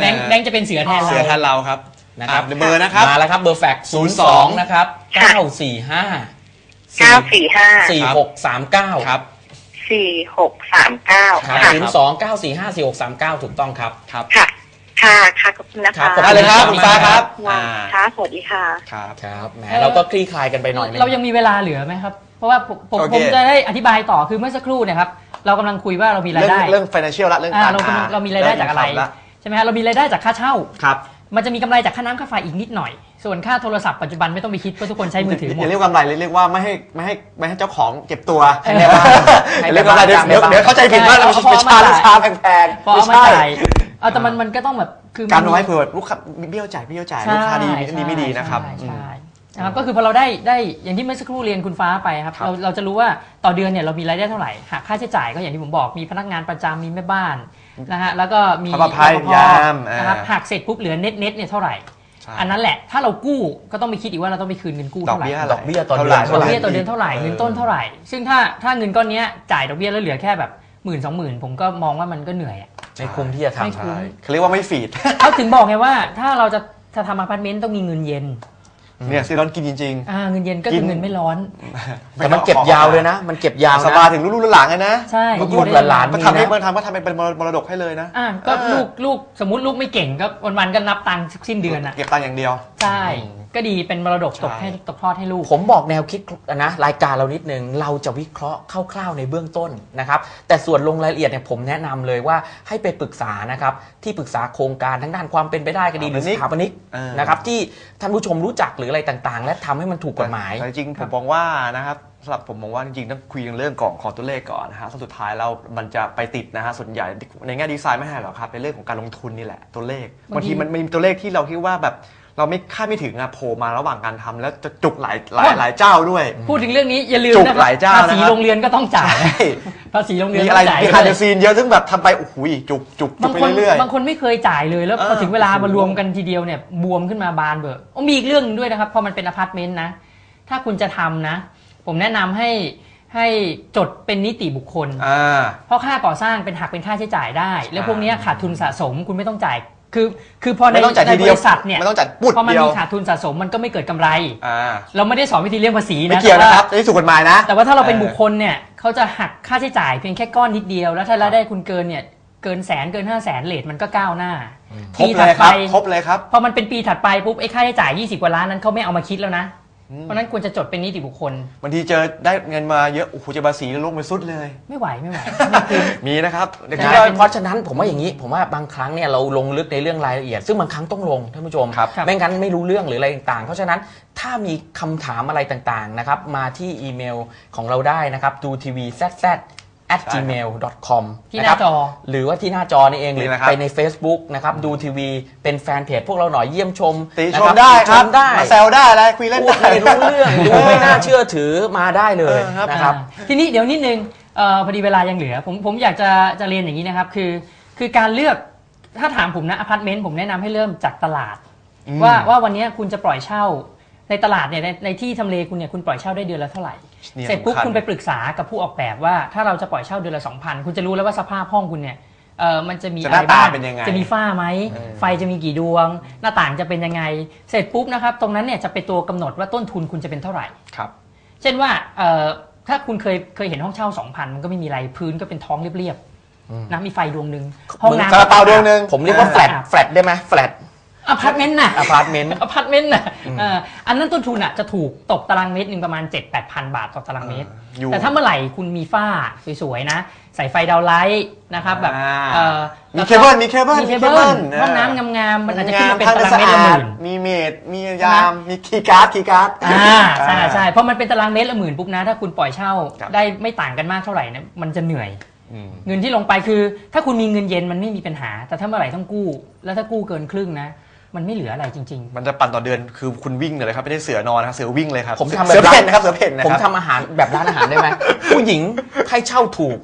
แบงค์แบงค์จะเป็นเสือแทนเสือเราทันเราครับนะครับอะเบอร์นะครับ มาแล้วครับเบอร์แฟกซ์02 02 นะครับค่ะ945เก้าสี่ห้า4639ครับ สี่หกสามเก้าครับค่ะ02 945 4639ถูกต้องครับ ครับ ค่ะ ค่ะค่ะขอบคุณนะครัคะบขอบได้เลยครับคุณฟ้าครับค่ะอ่า ค่ะสวัสดีค่ะ ครับ ครับแหมเราก็คลี่คลายกันไปหน่อยนึง เรายังมีเวลาเหลือไหมครับ เพราะว่าผมผมโอเค ผมจะได้อธิบายต่อคือเมื่อสักครู่เนะครับ เรากำลังคุยว่าเรามีรายเรื่องได้ เรื่อง financial ละเรื่องอ่าการเรากำลังเรามีรายได้จากอะไรเง income ละ ใช่ไหมฮะเรามีรายได้จากค่าเช่า ครับมันจะมีกำไรจากค่าน้ำค่าไฟอีกนิดหน่อย ส่วนค่าโทรศัพท์ปัจจุบันไม่ต้องไปคิดเพราะทุกคนใช้มือถือหมอย่าดเรียกกำไรเลยเรียกว่าไม่ให้ไม่ให้ไม่ให้เจ้าของเก็บตัวให้แม่บ้านอย่าเรียกกำไรเดี๋ยวเดี๋ยวเดี๋ยวเข้าใจผิดว่าเราใช่ไปชาเอาราเอาคาแพงๆพอเอามาไใช่ จ่ายเอาแต่มันมันก็ต้องแบบคือมัน การเอาไว้เผื่อลูกค้าเบี้ยวจ่ายเบี้ยวจ่ายใช่ลูกค้าดีดีใช่ไม่ดีนะครับใช่อืม ใช่ นะครับก็คือพอเราได้ได้อย่างที่เมื่อสักครู่เรียนคุณฟ้าไปครับครับ เราเราจะรู้ว่าต่อเดือนเนี่ยเรามีรายได้เท่าไหร่หักค่าใช้จ่ายก็อย่างที่ผมบอกมีพนักงานประจำมีแม่บ้านนะฮะแล้วก็มีรปภรปภยามอ่าน นะครับหักเสร็จปุ๊บเหลือเน็ตเน็ตเนี่ยเท่าไหร่ ใช่ อันนั้นแหละถ้าเรากู้ก็ต้องไปคิดอีกว่าเราต้องไปคืนเงินกู้ดอกเท่าไหร่ เบี้ยดอกเบี้ยต่อท่าเดือนไหร่ดอกเบี้ยต่อเดือนเท่าไหร่ออเงินต้นเท่าไหร่ ซึ่งถ้าถ้าเงินก้อนเนี้ยจ่ายดอกเบี้ยแล้วเหลือแค่แบบหมื่นสองหมื่นผมก็มองว่ามันก็เหนื่อยอะ ไม่คุ้มที่จะไม่ทำ คุ้มใช่เขาเรียกว่าไม่ฟีด เขาถึงบอกไงว่าถ้าเราจะจะทำอพาร์ตเมนต์ต้องมีเงินเย็น เนี่ยซีรอนกินจริง อ่าเงินเย็นก็กิคือนเงินไม่ร้อน ๆแต่มันเก็บยาวเลยนะ มันเก็บยาวสนะ บายถึงลูกๆหลานๆเลยนะใช่ลูกอยู่ๆได้หลานๆ ก็มีทำให้นะเบิร์ทำก็ทำเป็นมรดกให้เลยนะ อ่าก็เออ ลูกลูกสมมติลูกไม่เก่งก็วันๆก็นับตังค์สิ้นเดือนอะ เก็บตังค์อย่างเดียว ใช่ ก็ดีเป็นมรดกตกใช่ให้ตกทอดให้ลูก ผมบอกแนวคิดนะรายการเรานิดนึง เราจะวิเคราะห์คร่าวๆในเบื้องต้นนะครับ แต่ส่วนลงรายละเอียดเนี่ยผมแนะนำเลยว่าให้ไปปรึกษานะครับที่ปรึกษาโครงการทั้งด้านความเป็นไปได้ก็ดีหรือสถาปนิกเออนะครับที่ท่านผู้ชมรู้จักหรืออะไรต่างๆ และทำให้มันถูกกฎหมายแต่จริงๆผมมองว่านะครับสำหรับผมมองว่าจริงๆต้องคุยกันเรื่องของของตัวเลขก่อนนะฮะสุดท้ายแล้วมันจะไปติดนะฮะส่วนใหญ่ในแง่ดีไซน์ไม่ใช่หรอกครับในเรื่องของการลงทุนนี่แหละตัวเลขบางทีบางทีมันมีตัวเลขที่เราคิดว่าแบบ เราไม่คาดไม่ถึงอะโผล่มาระหว่างการทำแล้วจะจุกหลายหลายหลายเจ้าด้วย พูดถึงเรื่องนี้อย่าลืมจุกนะคหลายเจ้าภาษีนะครับ โรงเรียนก็ต้องจ่าย ใช่ภาษีโรงเรียนมีต้อะไรองจ่ายมีด้ฮาวยร์ดซีนเยอะซึ่งแบบทำไปโอ้โหจุกจุกจุบากงไปคนเรื่อย บางคนไม่เคยจ่ายเลยแล้วเออพอถึงเวลามารวมกันทีเดียวเนี่ยบวมขึ้นมาบานเบอร์โอ้มีอีกเรื่องหนึงด้วยนะครับพอมันเป็นอพาร์ตเมนต์นะ ถ้าคุณจะทำนะ ผมแนะนำให้ให้จดเป็นนิติบุคคล ๆอ่า เพราะค่าก่อสร้างเป็นหักเป็นค่าใช้จ่ายได้ แล้วใช่พวกเนี้ยขาดทุนสะสมคุณไม่ต้องจ่าย คือคือพอในไม่ต้องจ่ายในทีบเดียวริษัทเนี่ยไม่ต้องจ่ายปุ๊ดพอมันเดียว มีขาดทุนสะสมมันก็ไม่เกิดกำไร อ่าเราไม่ได้สอนวิธีเลี่ยงภาษีไม่นะเกี่ยวแต่นะคว่ารับนี่ถูกกฎหมายนะ แต่ว่าถ้าเราเป็นเออบุคคลเนี่ยเขาจะหักค่าใช้จ่ายเพียงแค่ก้อนนิดเดียว แล้วถ้ารายได้คุณเกินเนี่ยเกินแสนเกินห้าแสนเลทมันก็ก้าวหน้าครบปีเลถัดยคไปรับครบเลยครับ พอมันเป็นปีถัดไปปุ๊บไอ้ค่าใช้จ่าย 20 กว่าล้านนั้นเขาไม่เอามาคิดแล้วนะ เพราะฉะนั้นควรจะจดเป็นนิติบุคคล บางทีเจอได้เงินมาเยอะ โอ้โหจะภาษีแล้วลงไปสุดเลย ไม่ไหวไม่ไหวไม่คุ้มมีนะครับเดี๋ยวใช่คิดใช่ว่าเพราะฉะนั้นผมว่าอย่างนี้ ผมว่าบางครั้งเนี่ยเราลงลึกในเรื่องรายละเอียด ซึ่งบางครั้งต้องลงท่านผู้ชม ครับ ไม่งั้นไม่รู้เรื่องหรืออะไรต่างๆ เพราะฉะนั้นถ้ามีคำถามอะไรต่างๆนะครับมาที่อีเมลของเราได้นะครับดูทีวี zz at gmail com ที่หน้าจอ หรือว่าที่หน้าจอนี่เองหรือนี่นะครับไปใน Facebook นะครับดูทีวีเป็นแฟนเพจพวกเราหน่อยเยี่ยมชมตินะชมครับได้ติครับชมได้มาแซวได้อะไรคุยเล่นพูดได้ไม่รู้เรื่องดูไม่น่าเชื่อถือมาได้เลยเออครับนะครับอ่าทีนี้เดี๋ยวนิดนึงเอ่อพอดีเวลายังเหลือ ผมผมอยากจะจะเรียนอย่างนี้นะครับ คือ คือการเลือกถ้าถามผมนะอพาร์ตเมนต์ผมแนะนำให้เริ่มจากตลาดอืมว่าว่าวันนี้คุณจะปล่อยเช่าในตลาดเนี่ยในในที่ทำเลคุณเนี่ยคุณปล่อยเช่าได้เดือนละเท่าไหร่ เนี่ยเสร็จปุ๊บสำคัญคุณไปปรึกษากับผู้ออกแบบว่า ถ้าเราจะปล่อยเช่าเดือนละ2,000คุณจะรู้แล้วว่าสภาพห้องคุณเนี่ยเออมันจะมีจะอะหไรน้าตาบ้างเป็นยังไงจะมีฝ้าไหมเออไฟจะมีกี่ดวง หน้าต่างจะเป็นยังไง เสร็จปุ๊บนะครับ ตรงนั้นเนี่ยจะเป็นตัวกำหนดว่าต้นทุนคุณจะเป็นเท่าไหร่ครับ เช่นว่าเอ่อถ้าคุณเคยเคยเห็นห้องเช่า 2,000 มันก็ไม่มีอะไรพื้นก็เป็นท้องเรียบๆนะมีไฟดวงหนึ่งห้องมึงน้ำซาลาเปาดวงหนึ่งผมเรียกว่าแฟลตแฟลตได้ไหมแฟลต อพาร์ตเมนต์น่ะอพาร์ตเมนต์ อพาร์ตเมนต์น่ะเอ่ออันนั้นต้นทุนอะจะถูกตกตารางเมตรหนึ่งประมาณ 7 8 0 0 0บาทต่อตารางเมตร อยู่แต่ถ้าเมื่อไหร่คุณมีฝ้าสวยๆนะใส่ไฟดาวไลท์นะครับแบบอ่าเอ่อมีเคเบิลมีเคเบิลมีเคเบิล ห้องน้ำงามๆมันอาจจะขึ้นมาเป็นตารางเมตรละหมื่น มีเมดมียาม มีคีย์การ์ดคีย์การ์ด อ่าใช่ใช่เพราะมันเป็นตารางเมตรละหมื่นปุ๊บนะ ถ้าคุณปล่อยเช่าครับ ได้ไม่ต่างกันมากเท่าไหร่นะมันจะเหนื่อย อืม เงินที่ลงไปคือ ถ้าคุณมีเงินเย็นมันไม่มีปัญหา แต่ถ้าเมื่อไหร่ต้องกู้ แล้วถ้ากู้เกินครึ่งนะ มันไม่เหลืออะไรจริง มันจะปั่นต่อเดือนคือคุณวิ่งเลยครับไม่ได้เสือนอนนะครับเสือวิ่งเลยครับผมทำเสือแบบเพ่นนะครับเสือเพ่นนะผมครับทำอาหารแบบร้านอาหารได้ไหม ผู้หญิงให้เช่าถูก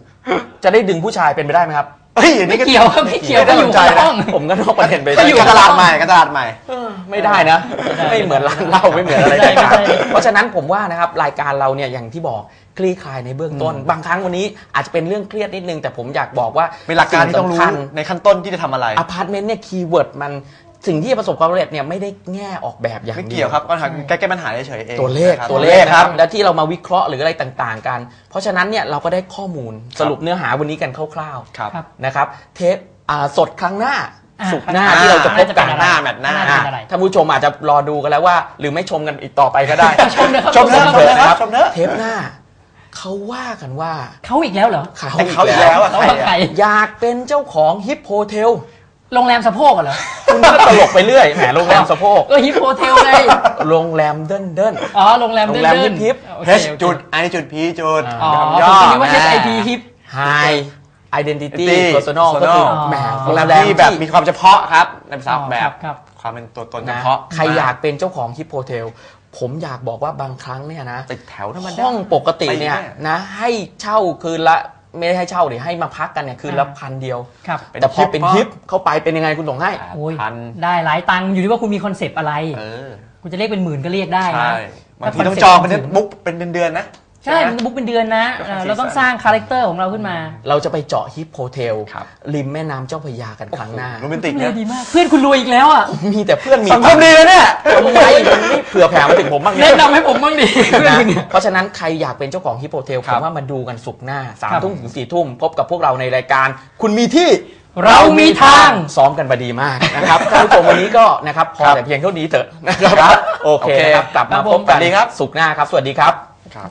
จะได้ดึงผู้ชายเป็นไปได้ไหมครับเฮ้ยอันไม่นี้ก็เกี่ยวครับไม่เกี่ยวไม่ก็ได้อยู่สนใจคนละนะห้องผมก็นอกประเด็นไปก็อยู่กับตลาดใหม่กับตลาดใหม่เออไม่ได้นะ ไม่ได้ไม่เหมือนร้านเหล้าไม่เหมือนอะไรไม่ได้ต่างไม่ได้ ๆเพราะฉะนั้นผมว่านะครับรายการเราเนี่ยอย่างที่บอกคลี่คลายในเบื้องต้น บางครั้งวันนี้อาจจะเป็นเรื่องเครียดนิดนึง แต่ผมอยากบอกว่าเป็นหลักการที่ต้องรู้สิ่สำคัญ ในขั้นต้นที่จะทำอะไร อพาร์ตเมนต์เนี่ยคีย์เวิร์ดมัน สิ่งที่จะประสบความสำเร็จเนี่ยไม่ได้แง่ออกแบบอย่างไม่เดีเกี่ยยววครับก็ทางแก้แก้ปัญหาเฉยๆเองตัวเลขนะครับตัวเลขนะครับ และที่เรามาวิเคราะห์หรืออะไรต่างๆ กัน เพราะฉะนั้นเนี่ยเราก็ได้ข้อมูลสรุปเนื้อหาวันนี้กันคร่าวครับ ครับๆนะครับเทปอ่าสดครั้งหน้าอ่าสุกร์หน้าครั้งหน้าที่เราจะพบกันน่าจะเป็นอะไรหน้าแมตช์หน้าน่าจะเป็นอะไร ท่านผู้ชมอาจจะรอดูกันแล้วว่า หรือไม่ชมกันอีกต่อไปก็ได้ ชมเลยครับชมเถอะชมเลยครับชมเถอะเทปหน้า เขาว่ากันว่าเขาอีกแล้วเหรอ เขาแต่เขาอีกแล้วอะเขาใครว่าใครอะ อยากเป็นเจ้าของฮิปโฮเทล โรงแรมสะโพกเหรอ คุณก็ตลกไปเรื่อยแหมโรงแรมสะโพกก็ฮิปโฮเทลไงโรงแรมเดินเดินอ๋อโรงแรมโรงแรมเดินๆฮิปโอ H เคโอเคจุด I จุด P จุดอ๋อคำผมย่อคิดว่า HIP ฮิป High Identity Identity Personal ก็คือ Personal แหมอ๋อโรงแรมที่แบบมีความเฉพาะครับในภาษาออกแบครับบครับ ความเป็นตัวตนเฉนะพาะ ใครอยากเป็นเจ้าของฮิปโฮเทลผมอยากบอกว่าบางครั้งเนี่ยนะ ติดแถวธรรมดาห้องปกติเนี่ยไปแน่ นะให้เช่าคืนละ ไม่ได้ให้เช่าเดี๋ยวให้มาพักกันเนี่ยคืนละอ่า พันเดียว ครับเป็นแต่พอฮิปเป็นก็ฮิปเข้าไปเป็นยังไงคุณส่งให้แปดโอ้ยพันได้หลายตังค์อยู่ที่ว่าคุณมีคอนเซปต์อะไร เออคุณจะเรียกเป็นหมื่นก็เรียกได้นะใช่บางทีถ้ต้องคจองซ็เป็นต์สูงบุ๊กเป็นเดือนๆนะ ใช่ไหมมันบุ๊กเป็นเดือนนะก็เอเป็นอสีเราต้องสันสร้างคาแรคเตอร์ของเราขึ้นมาเราจะไปเจาะฮิปโฮเทลครับ ริมแม่น้ำเจ้าพระยากันครั้งหน้า โรแมนติกเลนะยดีมาก เพื่อนคุณรวยอีกแล้วอะมีแต่เพื่อนมีสังคมดีนะเนี่ยทำไมมันไม่เผื่อแผ่มาถึงผมบ้างแนะนำให้ผมบ้างดิเพื่อนนะคุณเนี่ย เพราะฉะนั้นใครอยากเป็นเจ้าของฮิปโฮเทลคผรับมว่ามาดูกันสุกร์หน้าสามครับทุ่มถึงสี่ทุ่มพบกับพวกเราในรายการ คุณมีที่เรามีทาง ซ้อมกันมาดีมากนะครับท่านผู้ชมวันนี้ก็นะครับพอแต่เพียงเท่านี้เถอะนะครับโอเคนะครับกลับมาพบกันสวัสดีครับ สุกร์หน้าครับ สวัสดีครับ ครับ